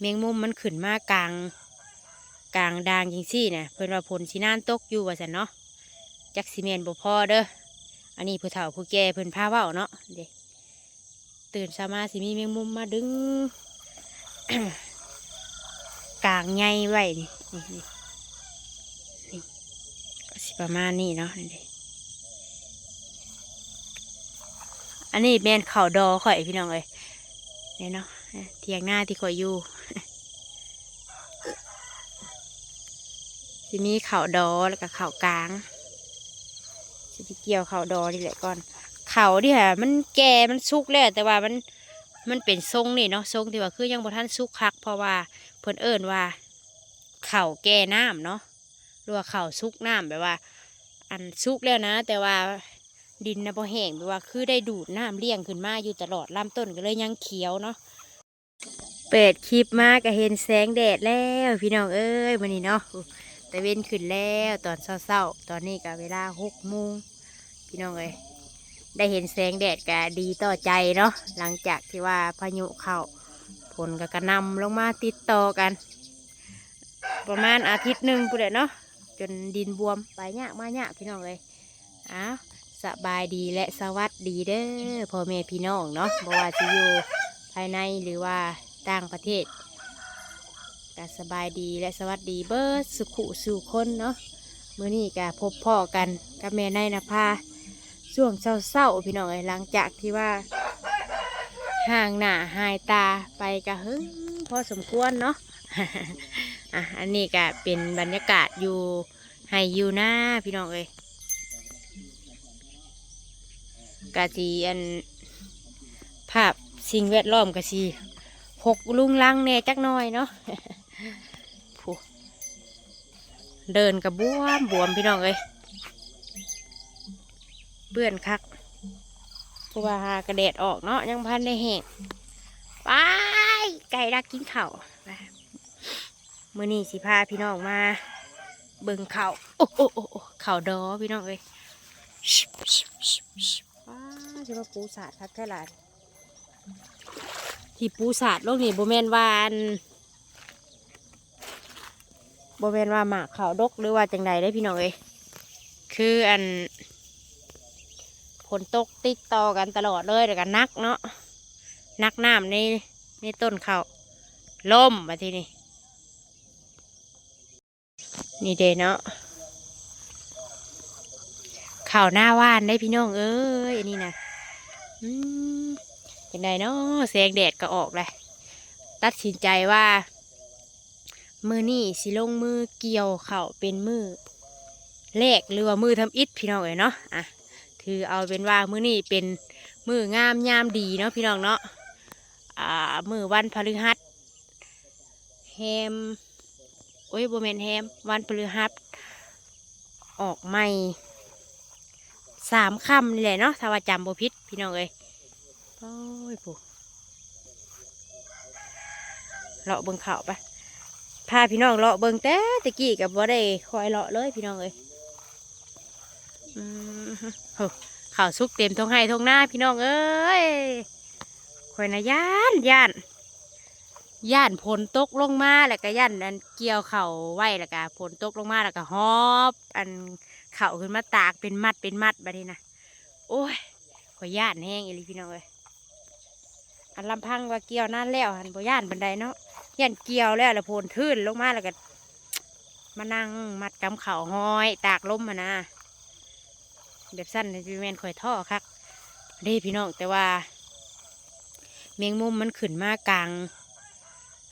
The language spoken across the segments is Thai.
เมงมุมมันขึ้นมากลางกลางดางยิงซี่เนี่ยเพิ่นว่าผลสีน่านตกอยู่ว่าสันเนาะจักซีเมนบ่พอเด้ออันนี้ผู้เฒ่าผู้แก่เพิ่นพาเว้าเนาะเด้ตื่นเช้ามาสิมีแมงมุมมาดึงกลางไงไว้นี่นี่นี่ก็สิประมาณนี้เนาะนี่เด้อันนี้แมนเข่าวดอข่อยพี่น้องเอ้ยเนี่ยเนาะ เทียงหน้าที่ข่อยอยู่สิมีเข่าดอแล้วก็เข่ากลางสิไปเกี่ยวเข่าดอนี่แหละก่อน เข่าที่ค่ะมันแก่มันสุกแล้วแต่ว่ามันมันเป็นทรงนี่เนาะทรงที่ว่าคือยังบ่ทันสุกคัก เพราะว่าเพิ่นเอิ้นว่า เข่าแก่น้ำเนาะหรือว่าเข่าสุกน้ำแบบว่า อันสุกแล้วนะ แต่ว่าดินนะพอแห้งแบบว่าคือได้ดูดน้ำเลี้ยงขึ้นมาอยู่ตลอดลำต้นก็เลยยังเขียวเนาะ เปิดคลิปมาก็เห็นแสงแดดแล้วพี่น้องเอ้ยวันนี้เนาะต่เวนขึ้นแล้วตอนเศร้าๆตอนนี้ก็เวลาหกโมงพี่น้องเอ้ยได้เห็นแสงแดดก็ดีต่อใจเนาะหลังจากที่ว่าพายุเข้าฝนก็กระนำลงมาติดต่อกัน ประมาณอาทิตย์หนึ่งกูเด็เนาะจนดินบวมไปเนี่ยมาเนี่ยพี่น้องเลยอ้าวสบายดีและสวัสดีเด้อพ่อแม่พี่น้องเนาะบ่ว่าจะอยู่ ภายในหรือว่าต่างประเทศกสบายดีและสวัสดีเบิร์ดสุขุสู่คนเนาะเมื่อนี้ก็พบพ่อกันกับแม่นายนภาช่วงเศร้าๆพี่น้องเอ้ยหลังจากที่ว่าห่างหน้าหายตาไปก็หึงพอสมควรเนาะอะอันนี้ก็เป็นบรรยากาศอยู่ให้อยู่หน้าพี่น้องเอ้ยกะจีอันภาพ สิ่งแวดล้อมกะจีหกลุงลังแน่จักหน่อยเนาะเดินกับบวมบวมพี่น้องเอ้ยเบื่อนคักเพราะว่าหากระเดดออกเนาะยังพันได้แห้งไปไก่รักกินเข้าวไปมื่อนี้สิพาพี่น้องมา เบิ่งเข้าโอ้โอ้โอ้โอ้ข้าดอพี่น้องเอ้ยชิบชิว้าจะมาปูสาดคักแค่หลาน ที่ปูสาดโลกนี้โบแมนวาอันบริเวณว่าหมากขาวดกหรือว่าจังใดได้พี่น้องเอ้ยคืออันฝนตกติดต่อกันตลอดเลยแต่กันนักเนาะนักน้ำในในต้นเขาล่มมาทีนี้นี่เดเนาะข่าวหน้าว่านได้พี่น้องเอ้ยอันนี้นะอืม จังใดเนาะแสงแดดก็ออกเลยตัดสินใจว่า มือนี่สิลงมือเกี่ยวเข่าเป็นมือแรกหรือว่ามือทำอิฐพี่น้องเอ๋ยเนาะอะถือเอาเป็นว่ามือนี่เป็นมืองามยามดีเนาะพี่น้องเนาะอ่ามือวันพฤหัสแฮมโอ้ยโบแมนแฮมวันพฤหัสออกใหม่สามคำนี่แหละเนาะถ้าว่าจำบ่ผิดพี่น้องเอ้ย โอ้ยผู้เลาะเบิ่งข่าวไปพาพี่น้องเลาะเบิ่งแต่ตะกี้กับว่าได้คอยเลาะเลยพี่น้องเอ้ยอืมโหข่าวสุกเต็มทงให้ทงหน้าพี่น้องเอ้ยคอยนะย่านย่านย่านฝนตกลงมาแล้วก็ย่านอันเกี่ยวเข่าวไว้แล้วก็ฝนตกลงมาแล้วก็หอบอันเข่าขึ้นมาตากเป็นมัดเป็นมัดแบบนี้นะโอ้ยคอยย่านแห้งอีหลีพี่น้องเอ้ย อันลำพังว่าเกี่ยวนั่นแล้วหันบ่ย่านบันไดเนาะยันเกี่ยวแล้วแล้วโพนทื่นลงมาแล้วก็มานั่งมัดกำเข่าห้อย ตากลมมานะแบบสั้นจะเป็นข่อยท่อคักเด้พี่น้องแต่ว่า เมงมุมมันขึ้นมากลาง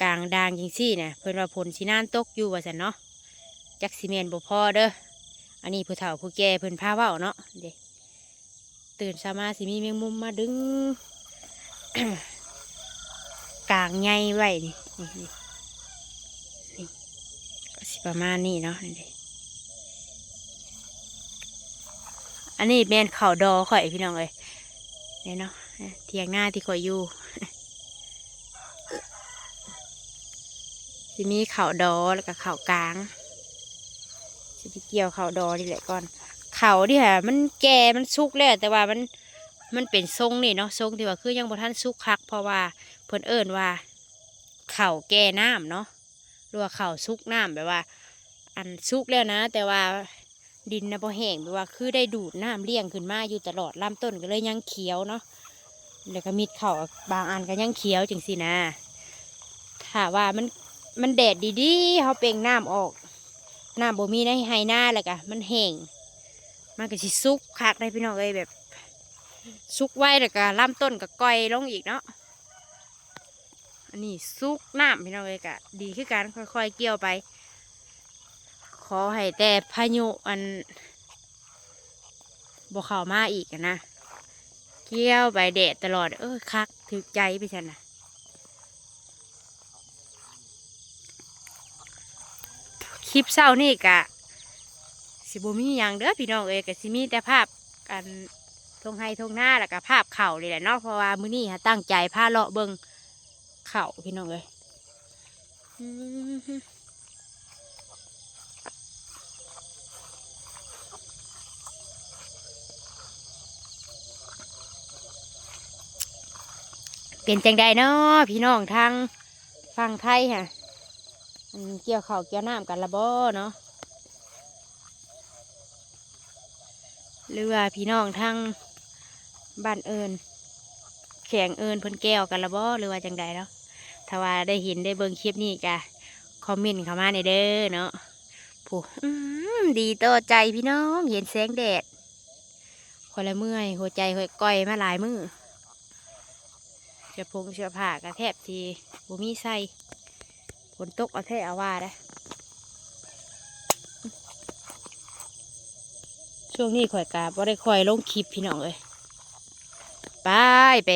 กลางดางยิงซี่เนี่ยเพิ่นว่าผลสีน่านตกอยู่ว่าสันเนาะจักซีเมนบ่พอเด้ออันนี้ผู้เฒ่าผู้แก่เพิ่นพาเว้าเนาะเด้ตื่นเช้ามาสิมีแมงมุมมาดึง กลางไงไว้นี่นี่นี่ก็สิประมาณนี้เนาะนี่อันนี้แมนเข่าดอข่อยพี่น้องเลยเนี่ยเนาะเทียงหน้าที่ข่อยอยู่สิมีเข่าดอแล้วก็เข่ากลางสิไปเกี่ยวเข่าดอนี่แหละก่อนเข่าที่ค่ะมันแก่มันสุกแล้วแต่ว่ามัน มันเป็นทรงนี่เนาะทรงที่ว่าคือยังบ่ทันสุกคัก เพราะว่าเพิ่นเอิ้นว่า เข่าแก่น้ำเนาะหรือว่าเข่าซุกน้ำแบบว่า อันซุกแล้วนะ แต่ว่าดินนะพอแห้งแบบว่าคือได้ดูดน้ำเลี้ยงขึ้นมาอยู่ตลอดลำต้นก็เลยยังเขียวเนาะแล้วก็มีดเข่าบางอันก็ยังเขียวจังสินะถ้าว่ามันมันแดดดีๆเขาเป่งน้ำออกน้ำบ่มีในไฮหน้าแล้วก็มันแห้งมันก็สิซุกคักได้พี่น้องเอ้ยแบบ ซุกไว้แล้วก็ลำต้นก็ก่อยลงอีกเนาะอันนี้ซุกน้ำพี่น้องเลยกะดีคือการค่อยๆเกี่ยวไป ขอให้แต่พายุอันบวเข้ามาอีกนะ เกี่ยวไปแดดตลอด เออคักถึกใจไปฉันนะคลิปเศร้านี่กะ สิบมีอย่างเด้อพี่น้องเอ้ยกะสิมีแต่ภาพกัน ทงไฮทงหน้าแล้วก็ภาพเข่าเลยแหละเนาะเพราะว่ามื้อนี้ฮะตั้งใจพาเลาะเบิงเข่าพี่น้องเลยเป็นจังใดเนาะพี่น้องทางฟังไทยค่ะเกี่ยวเข้าเกี่ยวน้ำกันละบ่เนาะหรือว่าพี่น้องทาง บ้านเอิญแข่งเอินเพิ่นแก้วกันละบ่หรือว่าจังใดเนาะถ้าว่าได้เห็นได้เบิ่งคลิปนี้กะคอมเมนต์เข้ามาในเด้อเนาะผู้ดีต่อใจพี่น้องเห็นแสงแดดคนละเมื่อยหัวใจหัวก้อยมาหลายมือเสื้อผงเสื้อผ้ากระแทบทีบ่มีใส่ฝนตกเอาแท้อาว่าได้ช่วงนี้ข่อยกาบ่ได้ค่อยลงคลิปพี่น้องเลย ไปไป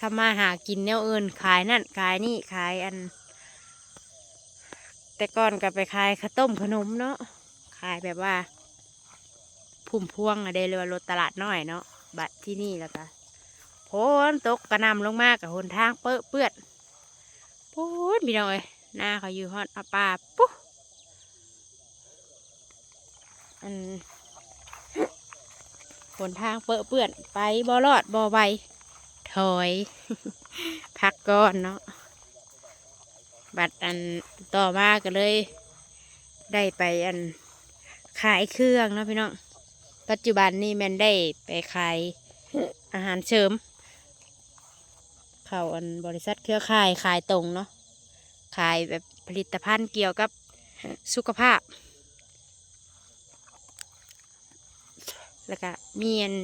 ทำมาหากินแนวอื่นขายนั่นขายนี่ขายอัน แต่ก่อนก็ไปขายข้าวต้มขนมเนาะขายแบบว่าพุ่มพวงอะเดเลยว่ารถตลาดน้อยเนาะบัตรที่นี่แล้วก็ฝนตกกระนำลงมากกับหนทางเปื้อนเปื้อนพูดพี่น้องเอ้ยหน้าเขาอยู่ฮอดอาปาปุ๊อัน หนทางเปื้อเปื้อนไปบ่รอดบ่ไวถอยพักก่อนเนาะบัดอันต่อมาก็เลย ได้ไปอันขายเครื่องเนาะพี่น้องปัจจุบันนี่แมนได้ไปขายอาหารเสริมเข้าอันบริษัทเครือข่ายขายตรงเนาะขายแบบผลิตภัณฑ์เกี่ยวกับสุขภาพ แล้วก็มีอัน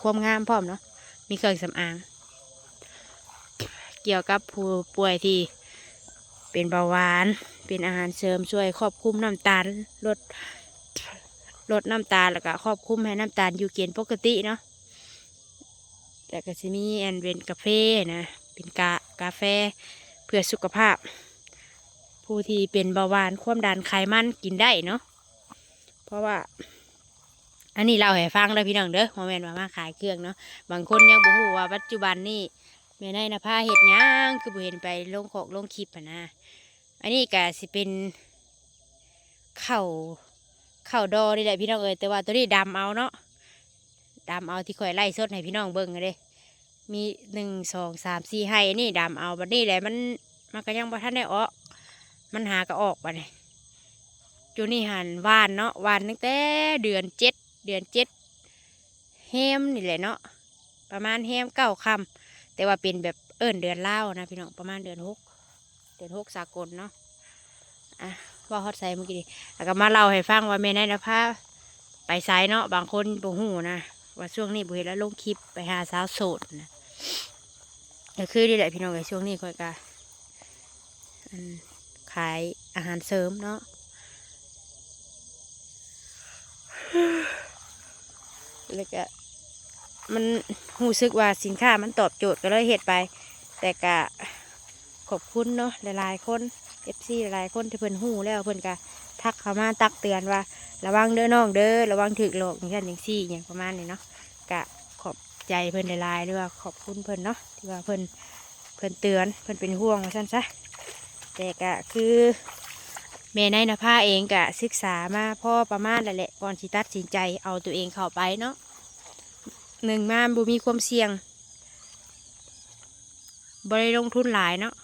ความงามพร้อมเนาะ มีเครื่องสำอาง เกี่ยวกับผู้ป่วยที่เป็นเบาหวาน เป็นอาหารเสริมช่วยควบคุมน้ำตาลลดลดน้ำตาลแล้วก็ควบคุมให้น้ำตาลอยู่เกณฑ์ปกติเนาะแล้วก็จะมีแอนเป็นกาแฟนะ เป็นกากาแฟเพื่อสุขภาพ ผู้ที่เป็นเบาหวานความดันไขมันกินได้เนาะ เพราะว่า อันนี้เราให้ฟังเลยพี่น้องเด้อโมเมนต์ว่ามาขายเครื่องเนาะบางคนยังบ่ฮู้ว่าปัจจุบันนี่แม่นายนภาเฮ็ดหยังคือบ่เห็นไปลงของลงคลิปนะ อันนี้ก็สิเป็นข้าวข้าวดอนี่แหละพี่น้องเอ้ยแต่ว่าตัวนี้ดำเอาเนาะดำเอาที่ข่อยไล่สดให้พี่น้องเบิ่งเลยมีหนึ่งสองสามสี่ให้นี่ดำเอาบัดนี้แหละมันมันก็ยังบ่ทันได้ออก มันหาก็ออกบัดนี้จูนี่หันวานเนาะวานตั้งแต่เดือนเจ็ด เดือนเจ็ดแฮมนี่แหละเนาะประมาณแฮมเก้าคำแต่ว่าเป็นแบบเอิ้นเดือนเล่านะพี่น้องประมาณเดือนหกเดือนหกสากลเนาะอะว่าฮอดไซเมื่อกี้นี้แล้วก็มาเล่าให้ฟังว่าแม่นายนภาไปไซเนาะบางคนบ่ฮู้นะว่าช่วงนี้บุเห็นแล้วลงคลิปไปหาสาวโสดนะก็คือนี่แหละพี่น้องในช่วงนี้ค่อยกะอันขายอาหารเสริมเนาะ แล้วก็มันรู้สึกว่าสินค้ามันตอบโจทย์ก็เลยเฮ็ดไป แต่ก็ขอบคุณเนาะหลายๆคน FC หลายคนที่เพิ่นหูแล้วเพิ่นก็ทักเข้ามาตักเตือนว่า ระวังเด้อน้องเด้อระวังถึกโลกอย่างเช่นอย่างซี่อย่างประมาณนี้เนาะก็ขอบใจเพิ่นหลายๆด้วยว่าขอบคุณเพิ่นเนาะที่ว่าเพิ่นเพิ่นเตือนเพิ่นเป็นห่วงว่าซั่นซะแต่ก็คือ แม่นายนภาเองก็ศึกษามาพ่อประมาณนั่นแหละก่อนสิตัดสินใจเอาตัวเองเข้าไปเนาะหนึ่งมาบ่มีความเสี่ยงบริลงทุนหลายเนาะ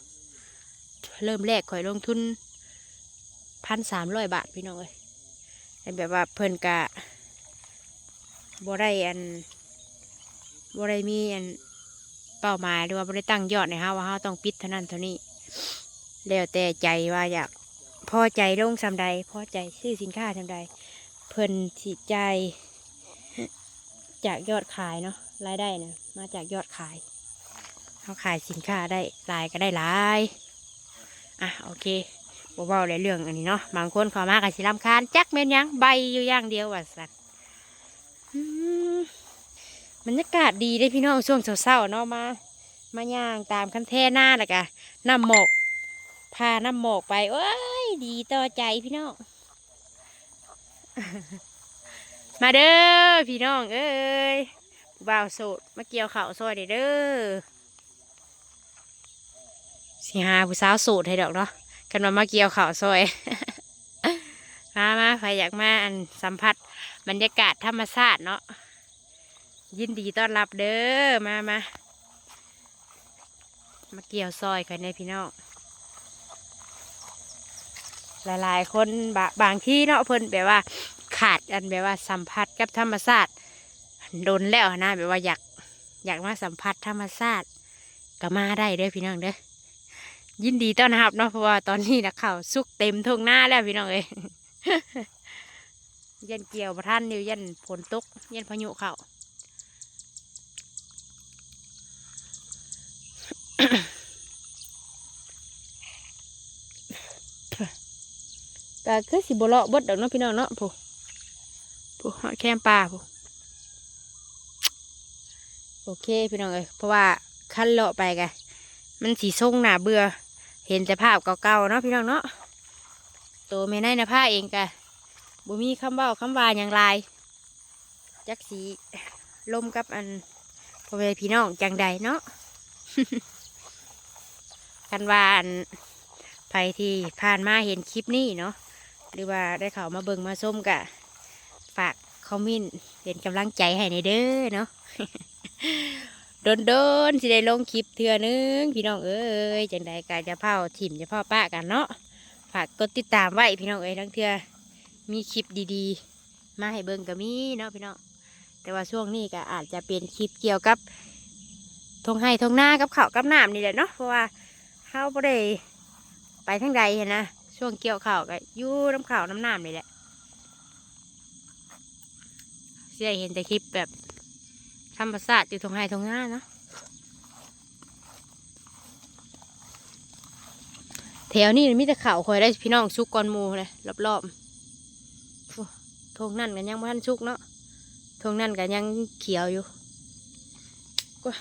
เริ่มแรกข่อยลงทุนพันสามร้อยบาทพี่น้องเอ้ยแต่แบบว่าเพิ่นกะบ่ได้อันบ่ได้มีอันเป้าหมายหรือว่าบ่ได้ตั้งยอดในเฮาว่าเฮาต้องปิดเท่านั้นเท่านี้แล้วแต่ใจว่าอยาก พอใจลงสำใดพอใจซื้อสินค้าสำใดเพิ่นสิใจ จากยอดขายเนาะรายได้นะมาจากยอดขายเขาขายสินค้าได้หลายก็ได้หลายอะโอเคบเบาเลยเรื่องอันนี้เนาะบางคนขอมากับสิลำคาญจักเม็นยังใบอยู่อย่างเดียวว่าสัตว์อืมบรรยากาศดีได้พี่น้องช่วงเช้าๆเนาะมา มาย่างตามคันแท่หน้าแล้วกะน้ำหมอกพาน้ำหมอกไปโอ้ ดีต่อใจพี่น้อง มาเด้อพี่น้องเอ้ยบ่าวโสดมาเกี่ยวข้าวซอยเด้อสิหาผู้สาวโสดให้ดอกเนาะกันมามาเกี่ยวข้าวซอย มามาใครอยากมาอันสัมผัสบรรยากาศธรรมชาติเนาะยินดีต้อนรับเด้อมามามาเกี่ยวซอยกันในพี่น้อง หลายๆ คนบบางที่เนาะเพิ่นแบบว่าขาดอันแบบว่าสัมผัสกับธรรมชาติโดนแล้วนะแบบว่าอยากอยากมาสัมผัสธรรมชาติก็มาได้เด้อพี่น้องเด้อยินดีต้อนรับเนาะเพราะว่าตอนนี้นะข่าวสุกเต็มทงหน้าแล้วพี่น้องเอ้ยยันเกี่ยวประท่านอยู่ยันฝนตกยันพายุเข้า แต่คือสิบเลาะบดดอกเนาะพี่น้องเนาะผู้ผู้หอดแคมปลาผู้โอเคพี่น้องเอ้ยเพราะว่าขั้นเลาะไปกันมันสีส่งหนาเบื่อ เห็นแต่ภาพเก่าๆเนาะพี่น้องเนาะตัวไม่ได้นะผ้าเองกะบ่มีคำเบ้าคำวาอย่างไรจักสีลมกับอันพ่อแม่พี่น้องจังใดเนาะกันวาอันไปที่ผ่านมาเห็นคลิปนี้เนาะ หรือว่าได้เขามาเบิ่งมาส้มกะฝากคอมเมนต์เป็นกำลังใจให้ในเด้อเนาะโดนโดนๆสิได้ลงคลิปเทือนึง พี่น้องเอ้ยจังใดกะจะเผาถิ่มจะเผาป้ากันเนาะฝากกดติดตามไว้พี่น้องเอ้ยทั้งเทือมีคลิปดีๆ มาให้เบิ่งก็มีเนาะพี่น้องแต่ว่าช่วงนี้ก็อาจจะเป็นคลิปเกี่ยวกับทงไห้ทงหน้ากับเขากับน้ำนี่แหละเนาะเพราะว่าเฮาบ่ได้ไปทางใดเห็นนะ ช่วงเกี่ยวข้าวก็ยู่น้ำข้าวน้ำน้ำนี่แหละเสียเห็นแต่คลิปแบบธรรมชาติอยู่ตรงไห้ตรงหน้าเนาะแถวนี้มีแต่ข้าวคอยได้พี่น้องชุกกอนมูเลยรอบๆโอ้ทงนั่นกันยังพันชุกเนาะทงนั่นกันยังเขียวอยู่กว่า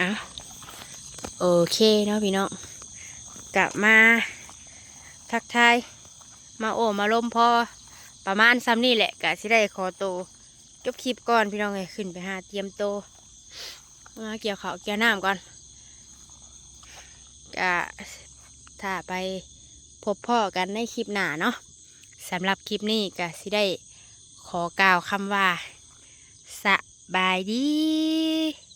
อะ โอเคเนาะพี่น้องกลับมาทักทายมาโอ้มาลมพอประมาณซ้ำนี่แหละกะสิได้ขอโตวจบคลิปก่อนพี่น้องเลยขึ้นไปหาเตรียมโตมาเกี่ยวเขาเกี่ยวน้ำก่อนกะถ้าไปพบพ่อกันในคลิปหน้าเนาะสำหรับคลิปนี้กะสิได้ขอกล่าวคำว่าสบายดี